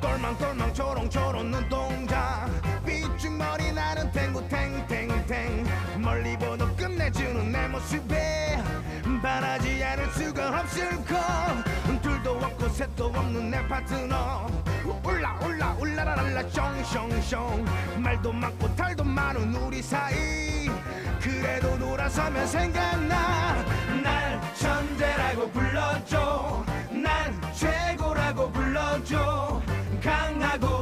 똘망똘망 초롱초롱 눈동자. 삐죽머리 나는 탱구 탱탱탱. 멀리 보도 끝내주는 내 모습에 바라지 않을 수가 없을 것 둘도 없고 셋도 없는 내 파트너. 올라 올라 올라라랄라 숑숑숑. 말도 많고 탈도 많은 우리 사이 그래도 돌아서면 생각나? 날 천재라고 불러줘 난 최고라고 불러줘 강하고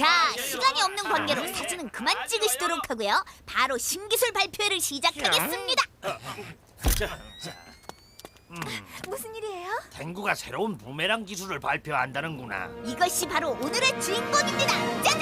자, 시간이 없는 관계로 사진은 그만 찍으시도록 하고요. 바로 신기술 발표회를 시작하겠습니다. 무슨 일이에요? 탱구가 새로운 부메랑 기술을 발표한다는구나 이것이 바로 오늘의 주인공입니다. 짜잔!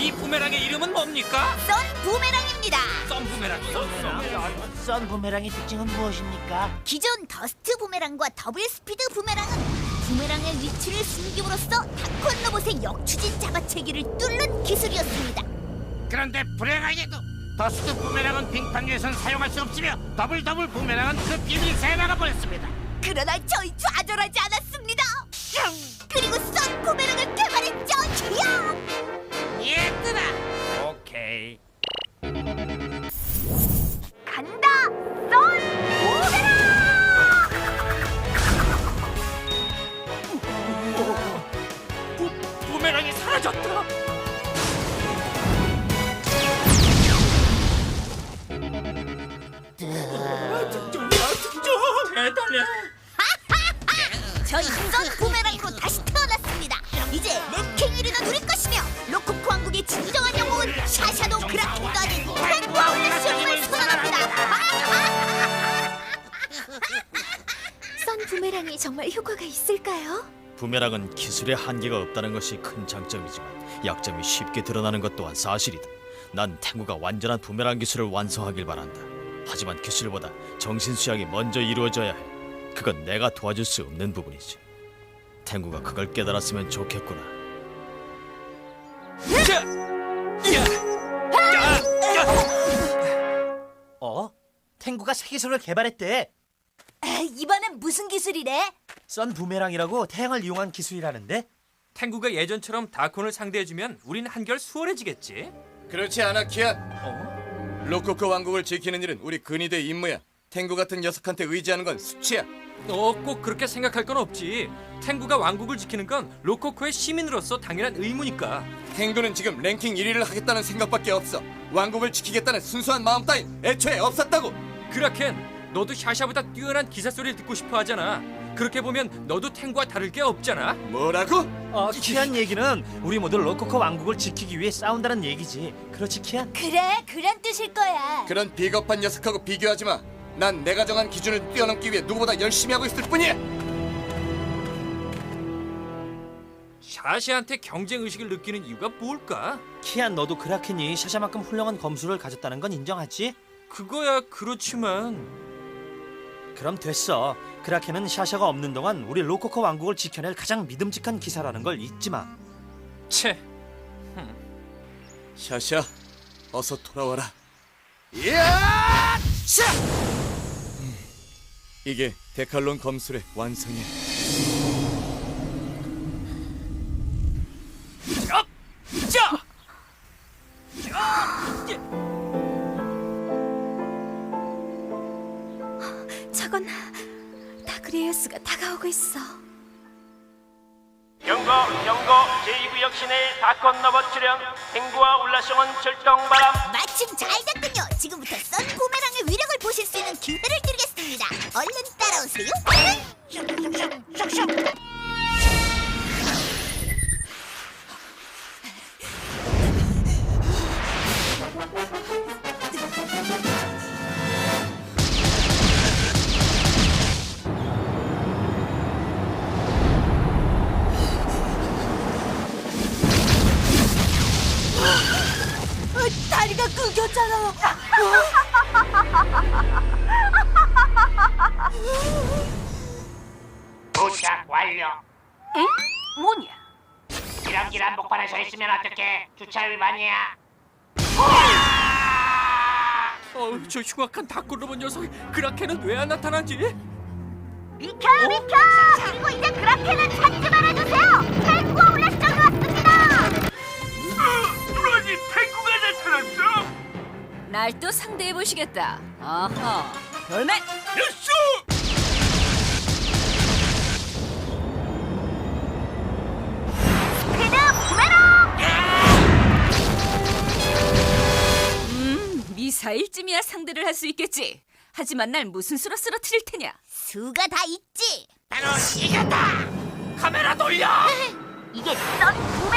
이 부메랑의 이름은 뭡니까? 썬 부메랑입니다. 썸 부메랑이요? 썬 부메랑의 특징은 무엇입니까? 기존 더스트 부메랑과 더블 스피드 부메랑은 부메랑의 위치를 숨김으로써 타콘 로봇의 역추진 잡아채기를 뚫는 기술이었습니다. 그런데 불행하게도 더스트 부메랑은 빙판 위에선 사용할 수 없으며 더블 더블 부메랑은 그 비밀 새나가 버렸습니다 그러나 저희 좌절하지 않았습니다. 그리고 썬 부메랑을 개발했죠. 야! 얘들아 오케이 대단해. 저희 썬 부메랑으로 다시 태어났습니다. 이제 1위가 누릴 것이며 로코코 왕국의 진정한 영웅은 샤샤도 그라킨도 아닌 펜과울레시움을 선언합니다. 썬 부메랑이 정말 효과가 있을까요? 부메랑은 기술의 한계가 없다는 것이 큰 장점이지만 약점이 쉽게 드러나는 것 또한 사실이다. 난 탱구가 완전한 부메랑 기술을 완성하길 바란다. 하지만 기술보다 정신 수양이 먼저 이루어져야 해. 그건 내가 도와줄 수 없는 부분이지. 탱구가 그걸 깨달았으면 좋겠구나. 어? 탱구가 새 기술을 개발했대. 이번엔 무슨 기술이래? 썬 부메랑이라고 태양을 이용한 기술이라는데? 탱구가 예전처럼 다콘을 상대해주면 우린 한결 수월해지겠지. 그렇지 않아 키안 어? 로코코 왕국을 지키는 일은 우리 근위대 임무야 탱구 같은 녀석한테 의지하는 건 수치야 너 꼭 그렇게 생각할 건 없지. 탱구가 왕국을 지키는 건 로코코의 시민으로서 당연한 의무니까. 탱구는 지금 랭킹 1위를 하겠다는 생각밖에 없어 왕국을 지키겠다는 순수한 마음 따윈 애초에 없었다고 그라켄, 너도 샤샤보다 뛰어난 기사 소리를 듣고 싶어 하잖아. 그렇게 보면 너도 탱구와 다를 게 없잖아. 뭐라고? 어, 키안 얘기는 우리 모두 로코코 왕국을 지키기 위해 싸운다는 얘기지. 그렇지, 키안? 그래, 그런 뜻일 거야. 그런 비겁한 녀석하고 비교하지 마 난 내가 정한 기준을 뛰어넘기 위해 누구보다 열심히 하고 있을 뿐이야 샤샤한테 경쟁 의식을 느끼는 이유가 뭘까? 키안 너도 그라켄이 샤샤만큼 훌륭한 검수를 가졌다는 건 인정하지? 그거야 그렇지만 그럼 됐어. 그라켄은 샤샤가 없는 동안 우리 로코코 왕국을 지켜낼 가장 믿음직한 기사라는 걸 잊지 마. 채 샤샤 어서 돌아와라. 이야! 음, 이게 데칼론 검술의 완성이야 건 너버 출연 탱구와 울라숑은 출동바람 마침 잘 됐군요. 지금부터 썬 부메랑의 위력을 보실 수 있는 기회를 드리겠습니다. 얼른 따라오세요. 다리 한복판에 서 있으면 어떡해? 주차 위반이야. 어, 저 흉악한 닭골로본 녀석이 그라켄은 왜 안 나타나지? 비켜 비켜! 그리고 이제 그라켄은 찾지 말아주세요. 탱고 올라시장이 왔습니다. 브라지 탱구가 나타났어 날 또 상대해 보시겠다. 아하. 열매. 스피 음, 미사일쯤이야 상대를 할 수 있겠지. 하지만 날 무슨 수로 쓰러뜨릴 테냐? 수가 다 있지. 바로 이겼다. 카메라 돌려. 이게 썬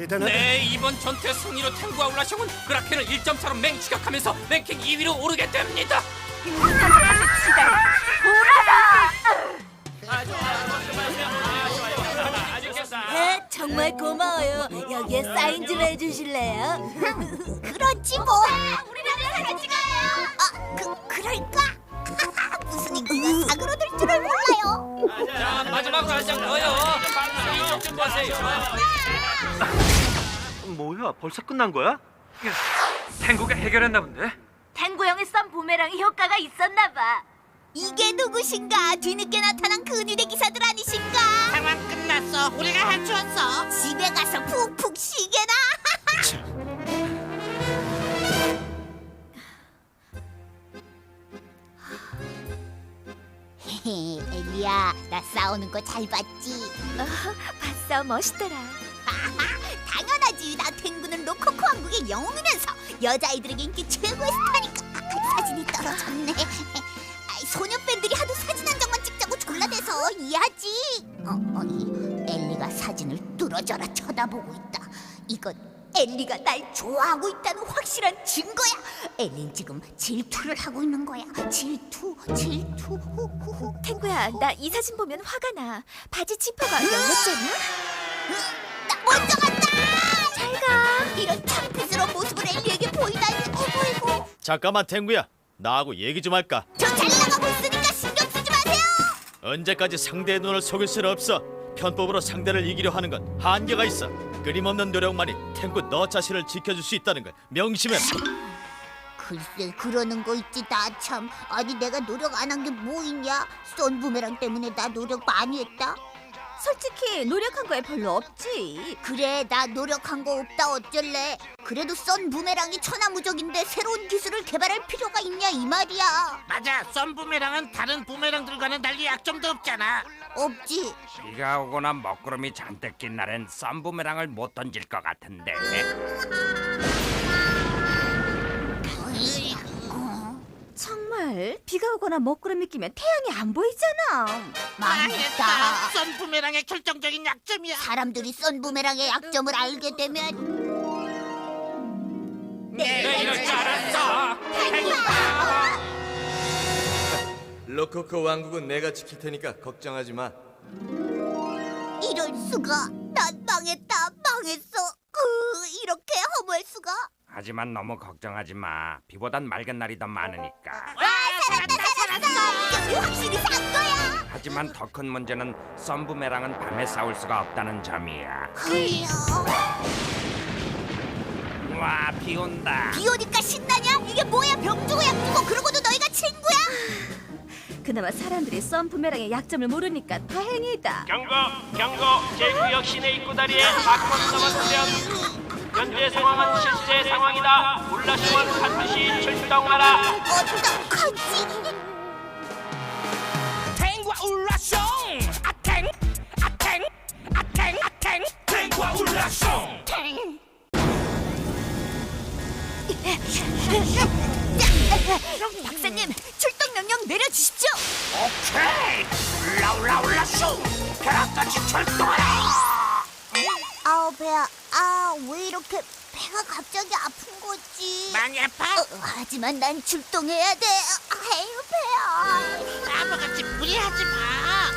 대단하다 네, 이번 전투의 승리로 탱구와 울라숑은 그라켄을 1점 차로 맹추격하면서 랭킹 2위로 오르게 됩니다. 네, 정말 고마워요. 여기에 사인 좀 해주실래요? 그렇지 뭐. 우리랑 사진 찍어요. 아, 그 그럴까? 무슨 인기가 사그러들 줄을 몰라요. 자, 마지막으로 한 장 더요. 이쪽 좀 보세요. 뭐야 벌써 끝난 거야? 탱구가 해결했나 본데. 탱고 형의 썬 부메랑이 효과가 있었나 봐. 이게 누구신가? 뒤늦게 나타난 근위대 기사들 아니신가? 상황 끝났어. 우리가 해치웠어. 집에 가서 푹푹 쉬게나. 엘리야, 나 싸우는 거 잘 봤지? 봤어, 멋있더라. 당연하지. 나 탱구는 로코코 왕국의 영웅이면서 여자아이들에게 인기 최고의 스타니까. 아, 사진이 떨어졌네. 아이, 소녀 팬들이 하도 사진 한 장만 찍자고 졸라대서 이해하지. 어, 어이, 엘리가 사진을 뚫어져라 쳐다보고 있다. 이건 엘리가 날 좋아하고 있다는 확실한 증거야. 엘린 지금 질투를 하고 있는 거야. 질투, 질투. 후후후. 탱구야, 나 이 사진 보면 화가 나. 바지 지퍼가 열렸잖아. 나 먼저 간다. 잘 가. 이런 창피스러운 모습을 엘리에게 보이다니. 어이구. 잠깐만 탱구야 나하고 얘기 좀 할까 저잘 나가고 있으니까 신경 쓰지 마세요. 언제까지 상대의 눈을 속일 수는 없어 편법으로 상대를 이기려 하는 건 한계가 있어 끊임없는 노력만이 탱구 너 자신을 지켜줄 수 있다는 걸 명심해라 글쎄 그러는 거 있지 나 참. 아니 내가 노력 안 한 게 뭐 있냐? 쏜 부메랑 때문에 나 노력 많이 했다. 솔직히 노력한 거에 별로 없지. 그래 나 노력한 거 없다 어쩔래 그래도 썬 부메랑이 천하무적인데 새로운 기술을 개발할 필요가 있냐 이 말이야 맞아. 썬 부메랑은 다른 부메랑들과는 달리 약점도 없잖아. 없지 비가 오거나 먹구름이 잔뜩 낀 날엔 썬부메랑을 못 던질 것 같은데 정말. 비가 오거나 먹구름이 끼면 태양이 안 보이잖아. 망했다. 썬 부메랑의 결정적인 약점이야. 사람들이 썬 부메랑의 약점을 알게 되면 네, 이럴 줄 알았어. 로코코 왕국은 내가 지킬 테니까 걱정하지 마. 이럴 수가. 난 망했다. 망했어. 으, 이렇게 허무할 수가 하지만 너무 걱정하지 마 비보단 맑은 날이 더 많으니까 와 살았다 살았어 확실히 산 거야 하지만 더 큰 문제는 썬부메랑은 밤에 싸울 수가 없다는 점이야 그래요 와 비 온다. 비 오니까 신나냐? 이게 뭐야 병주고 약주고 그러고도 너희가 친구야? 그나마 사람들이 썬 부메랑의 약점을 모르니까 다행이다. 경고, 경고. 제9역 시내 입구다리에 사건 넘어뜨려. 현재 상황은 실제 상황이다. 울라시원 반드시 출동하라. 어떡하지? 하지만 난 출동해야 돼. 아유 배야. 아무같이 무리하지 마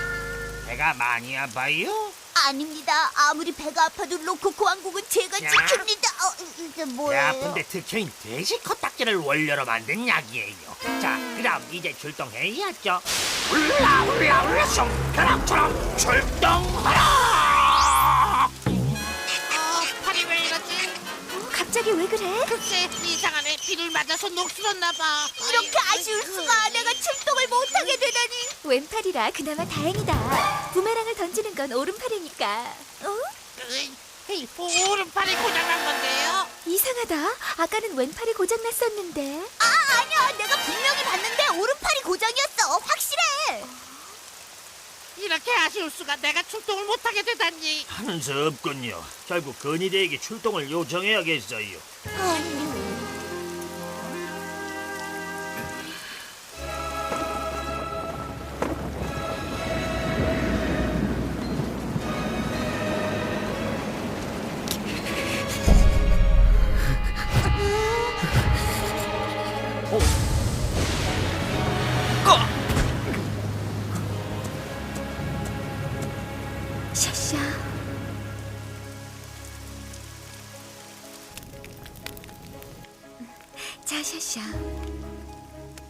배가 많이 아파요? 아닙니다. 아무리 배가 아파도 로코코 왕국은 제가 야. 지킵니다. 어, 이게 배 뭐예요? 아픈데 특효인 돼지 코딱지를 원료로 만든 약이에요. 자, 그럼 이제 출동해야죠. 울라 울라 울라숑 벼락처럼 출동하라 갑자기 왜 그래? 글쎄 이상하네 비를 맞아서 녹슬었나 봐 이렇게 아쉬울 수가. 내가 출동을 못하게 되다니. 왼팔이라 그나마 다행이다. 부메랑을 던지는 건 오른팔이니까. 어? 에이, 오른팔이 고장난 건데요 이상하다. 아까는 왼팔이 고장 났었는데. 아 아니야. 내가 분명히 봤는데 오른팔이 고장이었어. 확실해. 이렇게 아쉬울 수가 내가 출동을 못하게 되다니 한수 없군요. 결국 건의대에게 출동을 요청해야겠어요. 샤샤.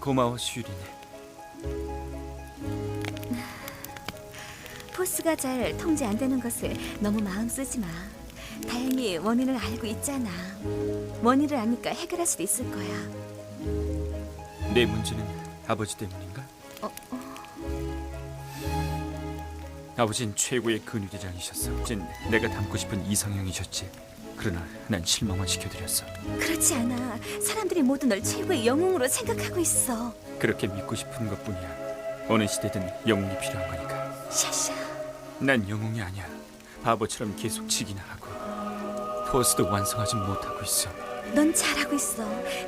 고마워 슈리네. 포스가 잘 통제 안 되는 것을 너무 마음 쓰지 마. 다행히 원인을 알고 있잖아. 원인을 아니까 해결할 수도 있을 거야. 내 문제는 아버지 때문인가? 아버진 최고의 근위대장이셨어. 진 내가 닮고 싶은 이상형이셨지. 그러나 난 실망만 시켜드렸어. 그렇지 않아. 사람들이 모두 널 최고의 영웅으로 생각하고 있어. 그렇게 믿고 싶은 것뿐이야. 어느 시대든 영웅이 필요한 거니까. 샤샤. 난 영웅이 아니야. 바보처럼 계속 지기나 하고 포스도 완성하지 못하고 있어. 넌 잘하고 있어.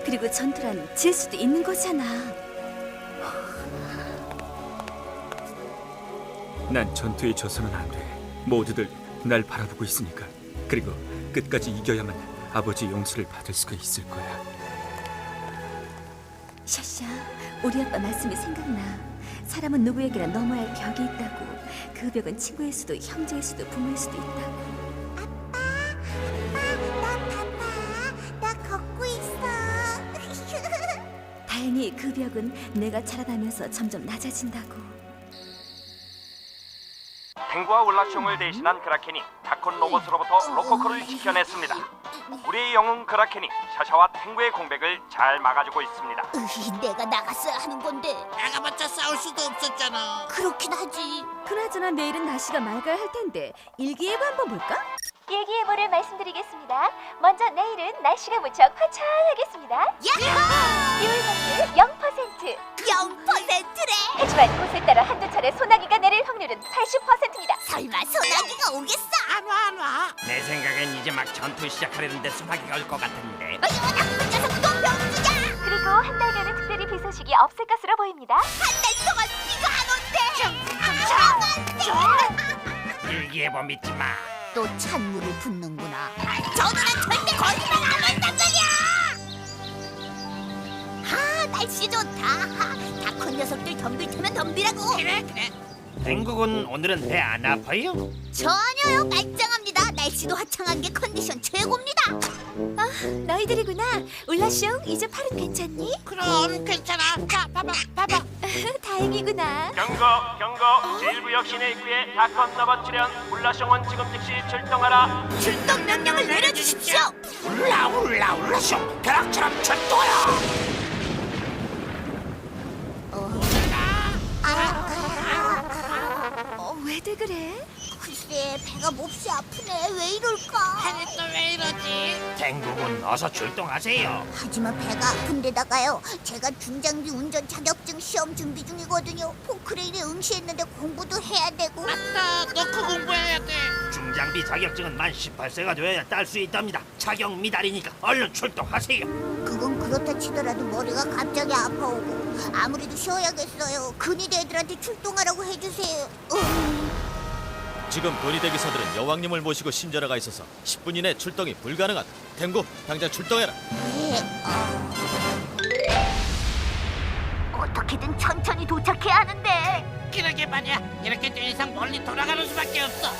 그리고 전투란 질 수도 있는 거잖아. 난 전투에 져서는 안 돼. 모두들 날 바라보고 있으니까. 그리고 끝까지 이겨야만 아버지 용서를 받을 수가 있을 거야. 샤샤, 우리 아빠 말씀이 생각나. 사람은 누구에게나 넘어야 할 벽이 있다고. 그 벽은 친구일 수도 형제일 수도 부모일 수도 있다고. 나 걷고 있어. 다행히 그 벽은 내가 자라나면서 점점 낮아진다고. 탱구와 울라숑을 대신한 크라켄이 타콘 로봇으로부터 로코코를 지켜냈습니다. 우리의 영웅 크라켄이 샤샤와 탱구의 공백을 잘 막아주고 있습니다. 으이, 내가 나갔어야 하는 건데. 나가봤자 싸울 수도 없었잖아 그렇긴 하지. 그나저나 내일은 날씨가 맑아야 할 텐데 일기예보 한번 볼까? 일기예보를 말씀드리겠습니다. 먼저 내일은 날씨가 무척 화창하겠습니다. 야호! 비올 확률 0%. 0%래. 하지만 곳에 따라 한두 차례 소나기가 내릴 확률은 80%입니다. 설마 소나기가 오겠어? 안 와 안 와 내 생각엔 이제 막 전투 시작하려는데 수박이가 올 것 같은데. 어이, 나쁜 녀석 또 병주야. 그리고 한 달간은 특별히 비 소식이 없을 것으로 보입니다. 한 달 동안 비가 안 온대. 일기예보 믿지 마. 또 찬물을 붓는구나. 전우는 절대 거짓말 안 한단 말이야. 아 날씨 좋다. 다콘 녀석들 덤빌 테면 덤비라고. 그래 그래 탱국은 오늘은 배 안 아파요? 전혀요 말짱합니다. 날씨도 화창한 게 컨디션 최고입니다. 아, 너희들이구나. 울라숑, 이제 팔은 괜찮니? 그럼 괜찮아 자 봐봐 봐봐 다행이구나. 경고, 경고. 제1구역 시내 입구에 타콘 로봇 출현. 울라숑은 지금 즉시 출동하라. 출동 명령을 내려주십시오. 울라 울라 울라 울라쇼 벼락처럼 출동하 왜들 그래? 글쎄 배가 몹시 아프네. 왜 이럴까? 또왜 이러지? 탱국은 어서 출동하세요. 하지만 배가 아픈데다가요 제가 중장비 운전 자격증 시험 준비 중이거든요. 포크레인에 응시했는데 공부도 해야 되고. 나 넣고 공부해야 돼. 중장비 자격증은 만 18세가 되어야 딸 수 있답니다. 자격 미달이니까 얼른 출동하세요. 그건 그렇다 치더라도 머리가 갑자기 아파오고 아무래도 쉬어야겠어요. 근위대 애들한테 출동하라고 해주세요. 음. 지금 건의대 기사들은 여왕님을 모시고 신전에 있어서 10분 이내 출동이 불가능하다. 탱구, 당장 출동해라. 네, 어... 어떻게든 천천히 도착해야 하는데 그러게 말이야. 이렇게 더 이상 멀리 돌아가는 수밖에 없어. 야.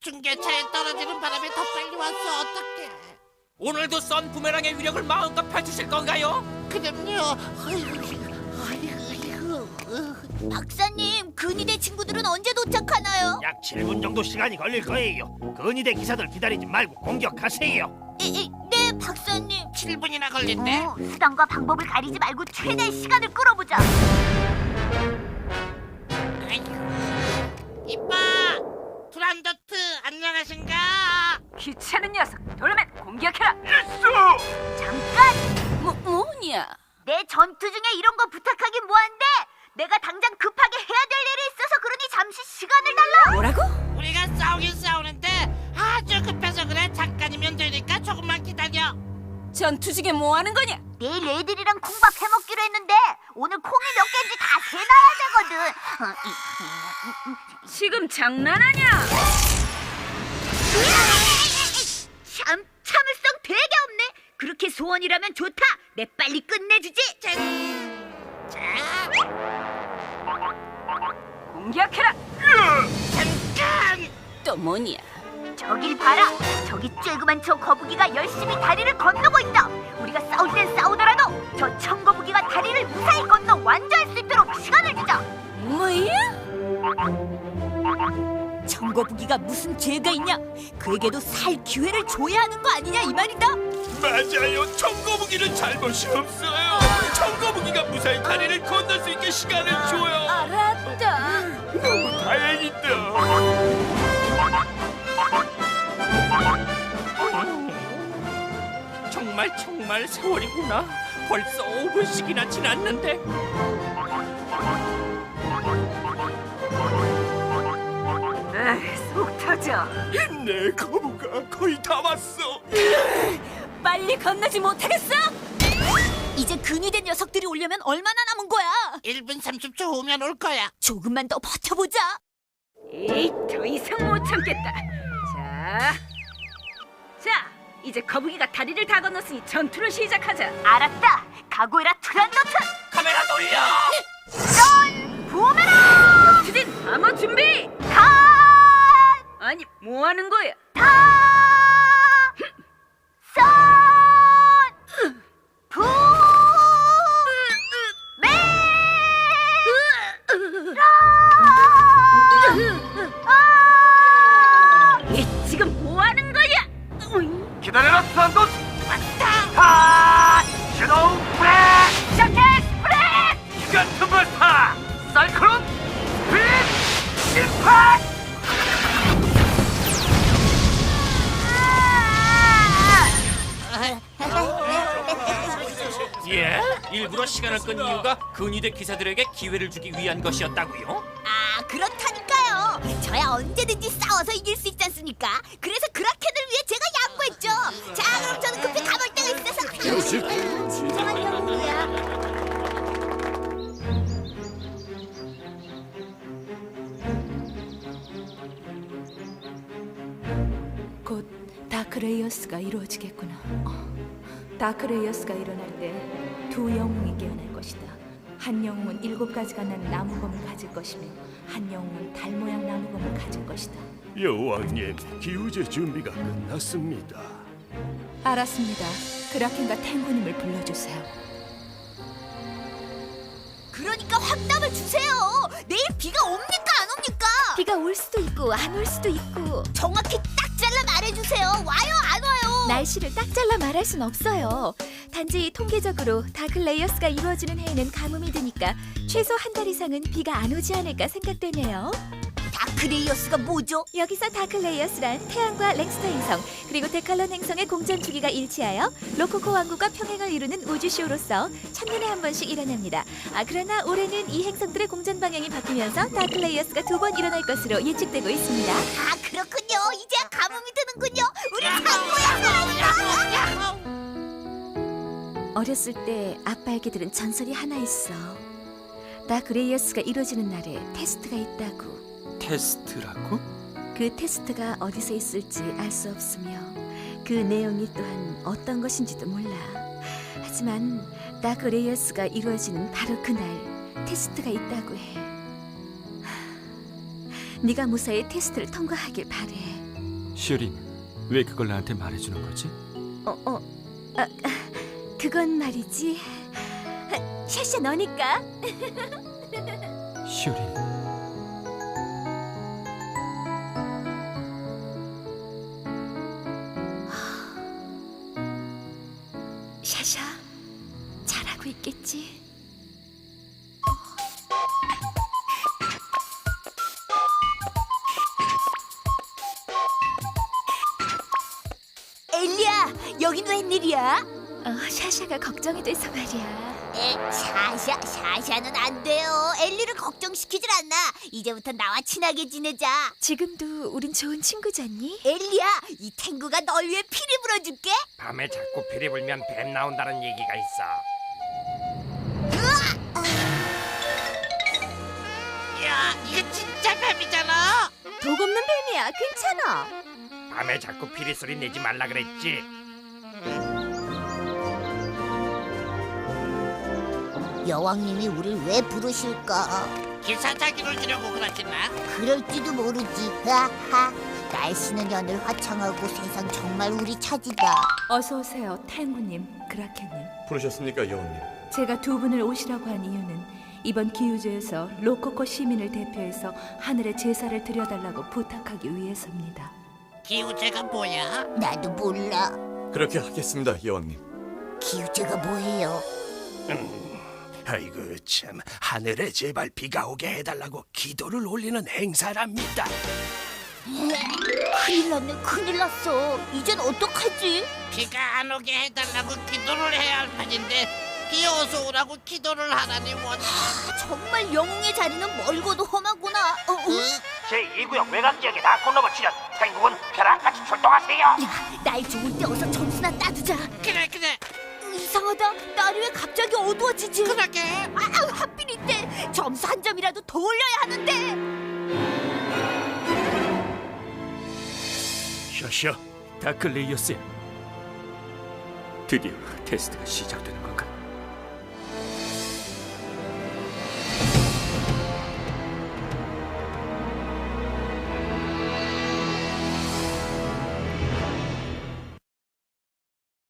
중계차에 떨어지는 바람에 더 빨리 왔어. 어떡해. 오늘도 썬 부메랑의 위력을 마음껏 펼치실 건가요? 그럼요. 박사님 근위대 친구들은 언제 도착하나요? 약 7분 정도 시간이 걸릴 거예요 건의대 기사들 기다리지 말고 공격하세요 에, 에, 네 박사님 7분이나 걸린대. 어, 수단과 방법을 가리지 말고 최대의 시간을 끌어보자 이봐. 투란더트 안녕하신가? 귀찮은 녀석. 돌맨 공격해라. 잠깐 뭐 뭐냐? 내 전투 중에 이런 거 부탁하긴 뭐한데 내가 당장 급하게 해야 될 일이 있어서 그러니 잠시 시간을 달라 뭐라고? 우리가 싸우긴 싸우는데 아주 급해서 그래. 잠깐이면 되니까 조금만 기다려. 전투 중에 뭐 하는 거냐? 내일 애들이랑 콩밥 해먹기로 했는데 오늘 콩이 몇 개인지 다 세놔야 되거든 어, 이- 지금 장난하냐? 참 참을성 되게 없네 그렇게 소원이라면 좋다 내 빨리 끝내주지 공격해라. 잠깐. 또 뭐냐? 저길 봐라 저기 쬐그만 저 거북이가 열심히 다리를 건너고 있다 우리가 싸울 땐 싸우더라도 저 청거북이가 다리를 무사히 건너 완주할 수 있도록 시간을 주자 뭐야? 청거북이가 무슨 죄가 있냐 그에게도 살 기회를 줘야 하는 거 아니냐 이 말이다 맞아요. 청거북이는 잘못이 없어요. 청거북이가 무사히 다리를 건널 수 있게 시간을 줘요. 알았다. 너무 다행이다. 정말 정말 세월이구나 벌써 5분씩이나 지났는데 속 터져. 내 거북아 거의 다 왔어. 빨리 건너지 못하겠어? 이제 근위된 녀석들이 오려면 얼마나 남은 거야 1분 30초 후면 올 거야. 조금만 더 버텨보자 에이, 더 이상 못 참겠다. 자, 자, 이제 거북이가 다리를 다 건넜으니 전투를 시작하자. 알았다 각오해라 트란더트 카메 시간을 끈 이유가 근위대 기사들에게 기회를 주기 위한 것이었다고요? 아, 그렇다니까요. 저야 언제든지 싸워서 이길 수 있지 않습니까? 그래서 그라켄을 위해 제가 양보했죠. 자, 그럼 저는 급히 가볼 데가 있어서. 진정한 영웅이야. 곧 다크레이어스가 이루어지겠구나. 어, 다크레이어스가 일어날 때 두 영웅이 깨어날 것이다. 한 영웅은 일곱 가지가 난 나무검을 가질 것이며 한 영웅은 달 모양 나무검을 가질 것이다. 여왕님, 기우제 준비가 끝났습니다. 알았습니다. 그라켄과 탱구님을 불러주세요. 그러니까 확답을 주세요. 내일 비가 옵니까 안 옵니까? 비가 올 수도 있고 안 올 수도 있고 정확히 딱 잘라 말해주세요. 와요 안 와요? 날씨를 딱 잘라 말할 순 없어요. 단지 통계적으로 다클레이어스가 이루어지는 해에는 가뭄이 드니까 최소 한 달 이상은 비가 안 오지 않을까 생각되네요. 다크레이어스가 뭐죠? 여기서 다클레이어스란 태양과 렉스터 행성 그리고 데칼론 행성의 공전 주기가 일치하여 로코코 왕국과 평행을 이루는 우주쇼로서 천년에 한 번씩 일어납니다. 아 그러나 올해는 이 행성들의 공전 방향이 바뀌면서 다클레이어스가 두 번 일어날 것으로 예측되고 있습니다. 아 그렇군요. 이제 가뭄이 드는군요. 우리 상고야 어렸을 때 아빠에게 들은 전설이 하나 있어. 다클레이어스가 이루어지는 날에 테스트가 있다고. 테스트라고? 그 테스트가 어디서 있을지 알 수 없으며 그 내용이 또한 어떤 것인지도 몰라. 하지만 다그레이어스가 이루어지는 바로 그날 테스트가 있다고 해. 하, 네가 무사히 테스트를 통과하길 바래. 슈린, 왜 그걸 나한테 말해주는 거지? 어, 어, 아, 아, 그건 말이지. 아, 샤샤 너니까. 슈린, 샤샤 잘하고 있겠지? 엘리야 여긴 웬일이야? 어, 샤샤가 걱정이 돼서 말이야. 에 샤샤 샤샤는 안 돼요. 엘리를 걱정시키질 않나. 이제부터 나와 친하게 지내자. 지금도 우린 좋은 친구잖니? 엘리야 이 탱구가 널 위해 피리 불어줄게. 밤에 자꾸 피리 불면 뱀 나온다는 얘기가 있어. 야, 이거 진짜 뱀이잖아. 독 없는 뱀이야. 괜찮아. 밤에 자꾸 피리 소리 내지 말라 그랬지. 여왕님이 우릴 왜 부르실까? 기사 자기를 주려고 그러지나? 그럴지도 모르지. 하하. 날씨는 연을 화창하고 세상 정말 우리 차지다. 어서 오세요, 탱구님, 그라켄님. 부르셨습니까, 여왕님? 제가 두 분을 오시라고 한 이유는 이번 기우제에서 로코코 시민을 대표해서 하늘의 제사를 드려달라고 부탁하기 위해서입니다. 기우제가 뭐야? 나도 몰라. 그렇게 하겠습니다, 여왕님. 기우제가 뭐예요? 아이고 참 하늘에 제발 비가 오게 해달라고 기도를 올리는 행사랍니다. 큰일 났네, 큰일 났어. 이젠 어떡하지? 비가 안 오게 해달라고 기도를 해야 할 판인데 비 어서 오라고 기도를 하라니 원. 정말 영웅의 자리는 멀고도 험하구나. 어, 어? 제2구역 외곽 지역에 다콘로버 출현. 태국은 벼락같이 출동하세요. 야, 날 좋을 때 어서 점수나 따두자. 그래 그래 이상하다. 날이 왜 갑자기 어두워지지? 그러게. 아, 아, 하필 이때 점수 한 점이라도 더 올려야 하는데. 샤샤, 다클레이어스야. 드디어 테스트가 시작되는 건가?